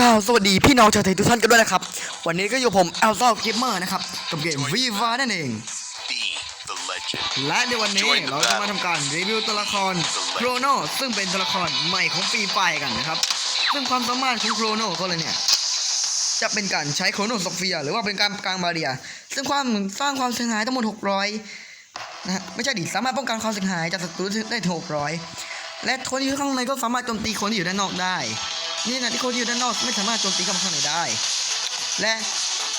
ก้าวสวัสดีพี่น้องชาวไทยทุกท่านกันด้วยนะครับ วันนี้ก็อยู่ผมแอลซ่าเกมเมอร์นะครับกับเกมวีวานั่นเอง Be the legend. และในวันนี้เราจะมาทำการรีวิวตัวละครโครโนซึ่งเป็นตัวละครใหม่ของฟรีไฟร์กันนะครับ ซึ่งความสามารถของโครโนเขาเลยเนี่ยจะเป็นการใช้โครโนสเฟียร์หรือว่าเป็นการกลางบาเรีย ซึ่งความสร้างความเสียหายทั้งหมด 600นะฮะไม่ใช่ดิสามารถป้องกันความเสียหายจากศัตรูได้ถึง600 และคนที่อยู่ข้างในก็สามารถโจมตีคนที่อยู่ด้านนอกได้ นี่นะที่คนที่อยู่ด้านนอกไม่สามารถโจมตีเข้ามาข้างในได้ และ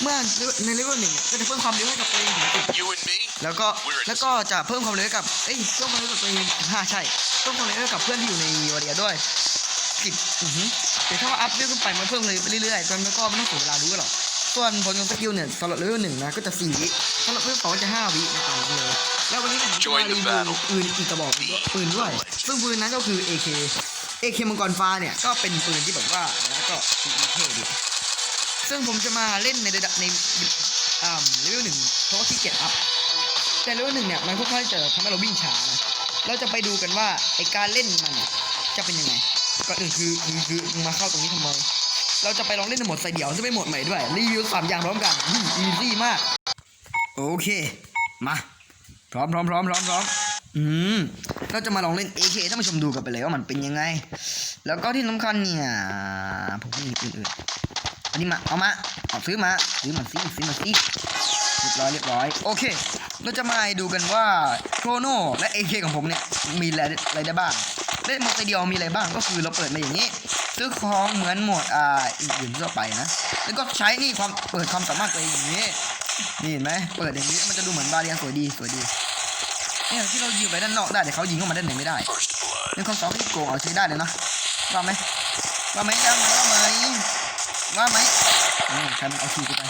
เมื่อในเลเวลหนึ่งเนี่ยก็จะเพิ่มความเร็วให้กับตัวเองถึงสิบแล้วก็แล้วก็จะเพิ่มความเร็วกับเอ้ยเพิ่มความเร็วกับตัวเองห้าใช่เพิ่มความเร็วกับเพื่อนที่อยู่ในวอเดียด้วยสิบอือหือเดี๋ยวถ้าว่าอัพเรื่อยขึ้นไปมันเพิ่มเลยไปเรื่อยๆจนมันก็ไม่ต้องเสียเวลารู้หรอกส่วนผลของสกิลเนี่ยสำหรับเลเวลหนึ่งนะก็จะสี่วิสำหรับเลเวลสองจะห้าวิในการเลยแล้ววันนี้ผมจะมารีวิวปืนอีกกระบอกปืนด้วยซึ่งปืนนั้นก็คือ AK AK มังกรฟ้าเนี่ยก็เป็นปืนที่แบบว่าแล้วก็มีเท่ดีซึ่งผมจะมาเล่นในระดับในอ่าเลเวลหนึ่งเพราะว่าขี้เกียจอัพแต่เลเวลหนึ่งเนี่ยมันค่อนข้างจะทำให้เราวิ่งช้านะเราจะไปดูกันว่าไอการเล่นมันเนี่ยจะเป็นยังไงก่อนอื่นคือคือคือมึงมาเข้าตรงนี้ทำไมเราจะไปลองเล่นในโหมดใส่เดี่ยวซึ่งเป็นโหมดใหม่ด้วยรีวิวสามอย่างพร้อมกันอีซี่มาก โอเค มา พร้อมพร้อมพร้อมพร้อมพร้อมอืม เราจะมาลองเล่น AK ท่านผู้ชมดูกันไปเลยว่ามันเป็นยังไง แล้วก็ที่สำคัญเนี่ยผมมีอื่นๆอันนี้มาเอามาเอาซื้อมาซื้อมาซิซื้อมาซิเรียบร้อยเรียบร้อยโอเค เราจะมาดูกันว่าโครโนและ AK ของผมเนี่ยมีอะไรได้บ้างเล่นโหมดเดียวมีอะไรบ้างก็คือเราเปิดมาอย่างนี้ ซื้อของเหมือนโหมดอ่าอื่นๆทั่วไปนะ แล้วก็ใช้นี่ความเปิดความสามารถตัวเองอย่างนี้นี่เห็นไหมเปิดอย่างนี้มันจะดูเหมือนบาเรียสวยดีสวยดี เนี่ยที่เรายิงไปด้านนอกได้แต่เขายิงเข้ามาด้านในไม่ได้ First blood. เป็นคนสองที่โกงเอาใช้ได้เลยเนาะว่าไหมว่าไหมว่าไหมว่าไหมว่าไหมอืมใครมันเอาทีกูไป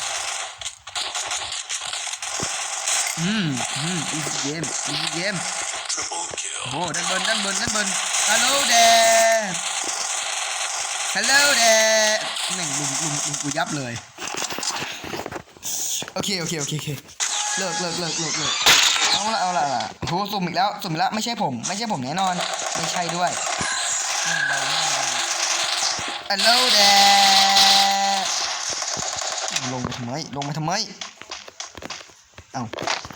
อืมอืมอีซี่เกมอีซี่เกมโอ้ด้านบนด้านบนด้านบนฮัลโหลเดฮัลโหลเดแม่งลุมลุมลุมกูยับเลยโอเคโอเคโอเคโอเคเลิกเลิกเลิกเลิกเลิก เอาละเอาละโหสุ่มอีกแล้วสุ่มอีกแล้วไม่ใช่ผม ไม่ใช่ผมแน่นอน ไม่ใช่ด้วยฮัลโหลเดลงมาทำไมลงมาทำไมเอ้า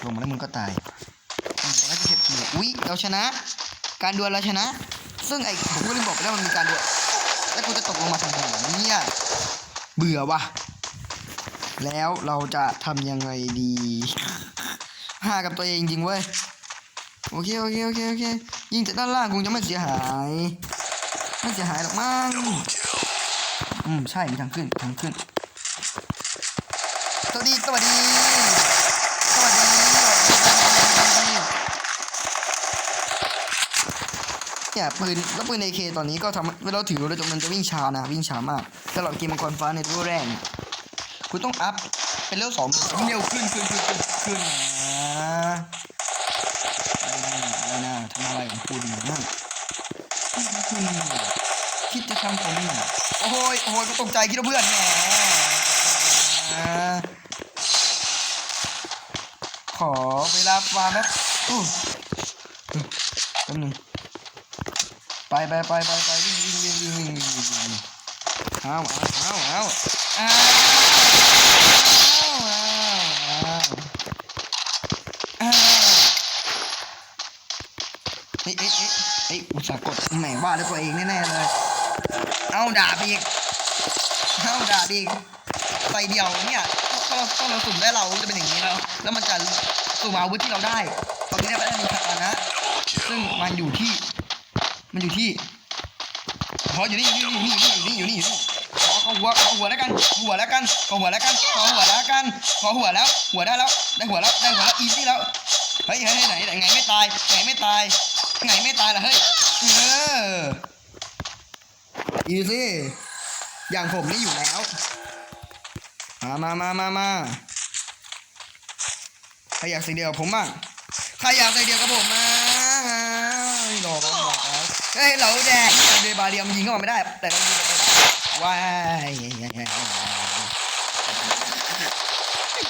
ลงมาแล้วมึงก็ตายอืมแล้วจะเจ็บอุ้ยเราชนะ การดวลเราชนะ ซึ่งไอ้ผมก็ลืมบอกไปแล้วมันมีการดวลแล้วกูจะตกลงมาทำไมเนี่ยเบื่อว่ะแล้วเราจะทำยังไงดี หากับตัวเองจริงเว้ยโอเคโอเคโอเคโอเคยิงจากด้านล่างคงจะไม่เสียหายไม่เสียหายหรอกมั้งอืมใช่ทางขึ้นทางขึ้นสวัสดีสวัสดีสวัสดีสวัสดีเนี่ยปืนแล้วปืน AK ตอนนี้ก็ทำเวลาถือแล้วมันจะวิ่งช้านะวิ่งช้ามากสำหรับเกมมังกรฟ้าในตัวแรกเนี่ยคุณต้องอัพเป็นเลเวลสองวิ่งเร็วขึ้นขึ้นขึ้นขึ้นขึ้น คุณนะคิดจะทำผมเหรอโอ้ยโอ้ยก็ตกใจคิดว่าเพื่อนแหมขอเวลาวางแอู้แป๊บนึงไปไปไปไปไปวิ่งวิ่งวิ่งวิ่งวิ่งเอาเอาเอาเอา ฮ้ยเฮ้ยเฮ้ยเฮ้ยอุตส่าห์กดแหมว่าด้วยตัวเองแน่ๆเลย เอาด่าอีกเอาด่าอีกใส่เดียวเนี่ยถ้าเราถ้าเราสุ่มได้เราจะเป็นอย่างนี้แล้ว แล้วมันจะสุ่มอาวุธที่เราได้ ตอนนี้ได้ไปได้มีคาตานะ ซึ่งมันอยู่ที่ มันอยู่ที่ขออยู่นี่อยู่นี่อยู่นี่อยู่นี่อยู่นี่อยู่นี่ขอขอหัวขอหัวแล้วกันหัวแล้วกันขอหัวแล้วกันขอหัวแล้วกันขอหัวแล้ว หัวได้แล้ว ได้หัวแล้วได้หัวแล้วอีซี่แล้วเฮ้ยเฮ้ยไหนไหนไงไม่ตายไงไม่ตาย ไงไม่ตายล่ะเฮ้ย เออ อีซี่ อย่างผมนี่อยู่แล้ว มามามามามาใครอยากสิ่งเดียวผมบ้างใครอยากสิ่งเดียวกับผมมาหลอกหลอกเฮ้ยเราแดกเดบาเรียมยิงเข้ามาไม่ได้ แต่เรายิงไปได้ว้าย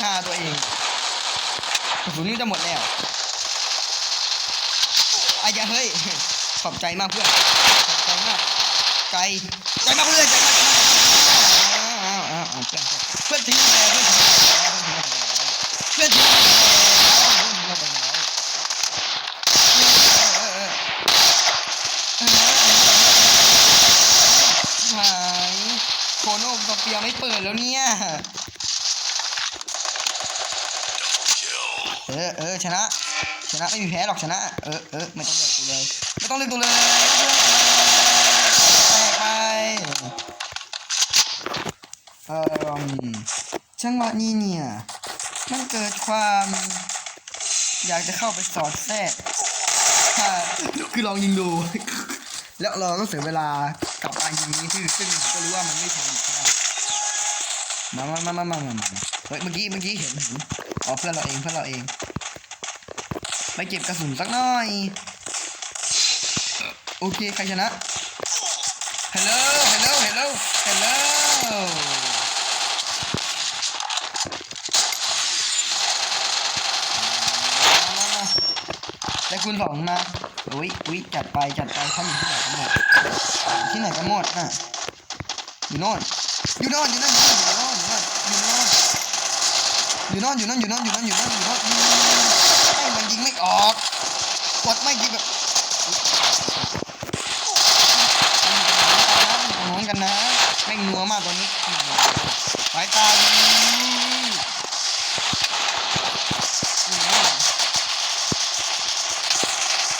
ฆ่าตัวเองกระสุนนี่จะหมดแล้ว อ้ยเฮ้ย ขอบใจมากเพื่อน ขอบใจมาก ใจ ใจมากเพื่อน ใจมากเพื่อนทิ้งไปแล้วเพื่อนทิ้งไปแหายโคโนบเปียไม่เปิดแล้วเนี่ยเออเออชนะ ชนะไม่มีแพ้หรอกชนะ เออเออไม่ต้องเลือกกูเลยไม่ต้องเลือกกูเลยแตกไปเออจังหวะนี้เนี่ยมันเกิดความ อยากจะเข้าไปสอดแทรกถ้คือลองยิงดู แล้วเราต้องเสียเวลากับการยิงนี้ซึ่งซึ่งก็รู้ว่ามันไม่ทันอยู่แล้วมามามามามามามาเฮ้ยเมื่อกี้เมื่อกี้เห็นเห็นอ๋อเพื่อนเราเองเพื่อนเราเอง ไปเก็บกระสุนสักหน่อย โอเค ใครชนะ ฮัลโหล ฮัลโหล ฮัลโหล ฮัลโหล ได้คุณสองมาอุ้ยอุ้ยจัดไป จัดไปเขาอยู่ที่ไหนกันหมดอยู่ที่ไหนกันหมดน่ะอยู่โน่นอยู่โน่นอยู่โน่นอยู่โน่นอยู่โน่นอยู่โน่นอยู่โน่นอยู่โน่นอยู่โน่นอยู่โน่นอยู่โน่นให้ มันยิงไม่ออกกดไม่ยิงแบบตรงโน้นกันนะแม่งนัวมากตัวนี้สายตาดี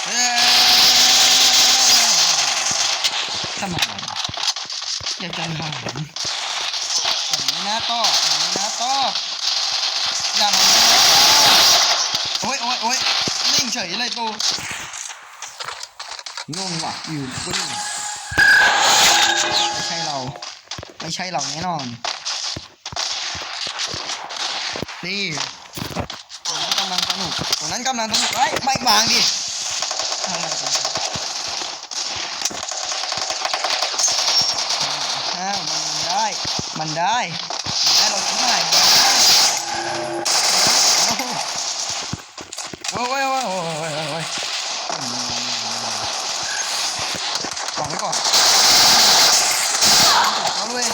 เอ้ทำไมอยากจะหามอย่างนี้นะต้ออย่างนี้นะต้ออย่ามาโอ้ยโอ้ยโอ้ยนิ่งเฉ ยเลยตูงงว่ะอยู่ก็นิ่งไม่ใช่เรา ไม่ใช่เราแน่นอนนี่ตรงนั้นกำลังสนุกตรงนั้นกำลังสนุกไอ้ยไม่วางดิอะไรกันอ้าวมันได้ มันได้มันได้เราทิ้งไหนโอ้โอ้ยโอ้ยโอ้ยโอ้ยโอ้ยก่อนไว้ก่อนเอาเลย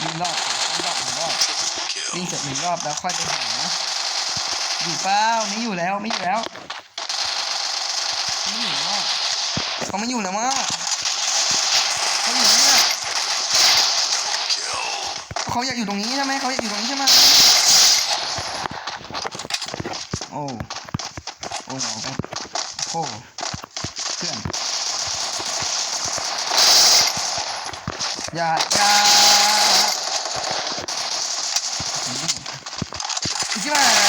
วิ่ งรอบวิ่งรอบหนึ่งรอบวิ่งเสร็จหนึ่งรอบแล้วค่อยไปหาอยู่เปล่าไม่อยู่แล้วไม่อยู่แล้วไม่อยู่แล้วเขาไม่อยู่แล้วมั้งเขาอยู่เนี่ย Kill. เขาอยากอยู่ตรงนี้ใช่ไหมเขาอยากอยู่ตรงนี้ใช่ไหมโอ้โอ้โหโอ้เพื่อนอย่าอย่า Thanks, guys.